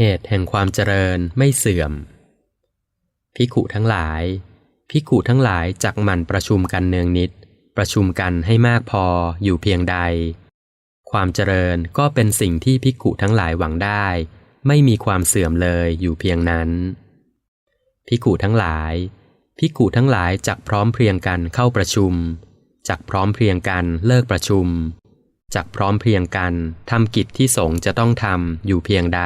เหตุแห่งความเจริญไม่เสื่อม พิขุทั้งหลาย พิขุทั้งหลายจักหมั่นประชุมกันเนืองนิด ประชุมกันให้มากพออยู่เพียงใด ความเจริญก็เป็นสิ่งที่พิขุทั้งหลายหวังได้ ไม่มีความเสื่อมเลยอยู่เพียงนั้น พิขุทั้งหลาย พิขุทั้งหลายจักพร้อมเพรียงกันเข้าประชุมจักพร้อมเพรียงกันเลิกประชุมจักพร้อมเพรียงกันทำกิจที่สงจะต้องทำอยู่เพียงใด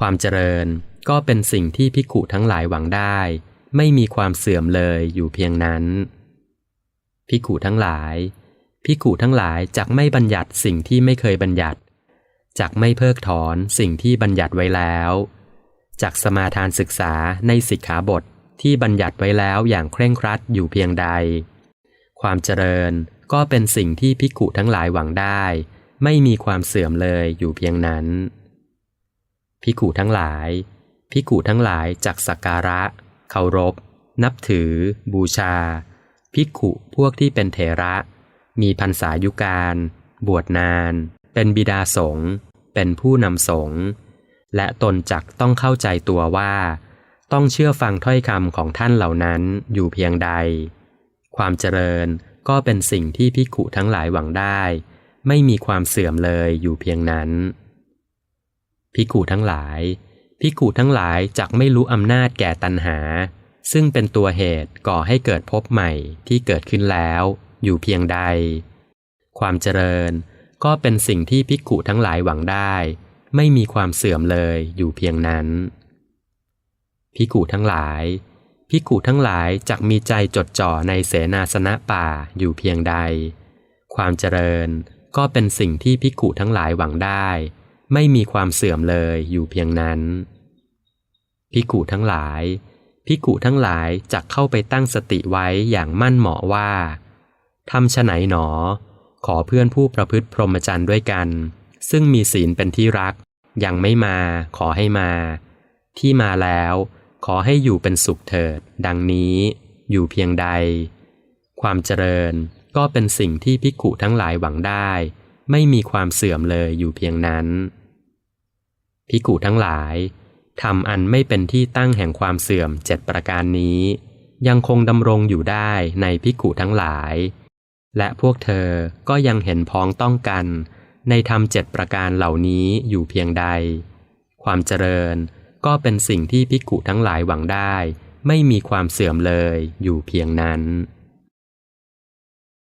ความเจริญก็เป็นสิ่งที่พิขุทั้งหลายหวังได้ ไม่มีความเสื่อมเลยอยู่เพียงนั้น พิขุทั้งหลาย พิขุทั้งหลายจักไม่บัญญัติสิ่งที่ไม่เคยบัญญัติจักไม่เพิกถอนสิ่งที่บัญญัติไว้แล้วจักสมาทานศึกษาในสิกขาบทที่บัญญัติไว้แล้วอย่างเคร่งครัดอยู่เพียงใด ความเจริญก็เป็นสิ่งที่พิขุทั้งหลายหวังได้ ไม่มีความเสื่อมเลยอยู่เพียงนั้น พิขุทั้งหลาย พิขุทั้งหลายจักสักการะ เคารพ นับถือ บูชา พิขุพวกที่เป็นเถระ มีพรรษายุการ บวชนาน เป็นบิดาสงฆ์ เป็นผู้นำสงฆ์ และตนจักต้องเข้าใจตัวว่า ต้องเชื่อฟังถ้อยคำของท่านเหล่านั้นอยู่เพียงใด ความเจริญก็เป็นสิ่งที่พิขุทั้งหลายหวังได้ ไม่มีความเสื่อมเลยอยู่เพียงนั้น พิขุทั้งหลาย พิขุทั้งหลายจักไม่รู้อำนาจแก่ตัณหา ซึ่งเป็นตัวเหตุก่อให้เกิดภพใหม่ที่เกิดขึ้นแล้ว อยู่เพียงใด ความเจริญก็เป็นสิ่งที่พิขุทั้งหลายหวังได้ ไม่มีความเสื่อมเลยอยู่เพียงนั้น พิขุทั้งหลาย พิขุทั้งหลายจักมีใจจดจ่อในเสนาสนะป่าอยู่เพียงใด ความเจริญก็เป็นสิ่งที่พิขุทั้งหลายหวังได้ ไม่มีความเสื่อมเลยอยู่เพียงนั้นพิขุทั้งหลายพิขุทั้งหลายจักเข้าไปตั้งสติไว้อย่างมั่นเหมาะว่าทำฉไหนหนอ ขอเพื่อนผู้ประพฤติพรหมจรรย์ด้วยกัน ซึ่งมีศีลเป็นที่รัก ยังไม่มา ขอให้มา ที่มาแล้ว ขอให้อยู่เป็นสุขเถิด ดังนี้ อยู่เพียงใด ความเจริญก็เป็นสิ่งที่พิขุทั้งหลายหวังได้ ไม่มีความเสื่อมเลยอยู่เพียงนั้น พิขุทั้งหลายทำอันไม่เป็นที่ตั้งแห่งความเสื่อมเจ็ดประการนี้ ยังคงดำรงอยู่ได้ในพิขุทั้งหลาย และพวกเธอก็ยังเห็นพ้องต้องกัน ในธรรมเจ็ดประการเหล่านี้อยู่เพียงใด ความเจริญก็เป็นสิ่งที่พิกุทั้งหลายหวังได้ ไม่มีความเสื่อมเลยอยู่เพียงนั้น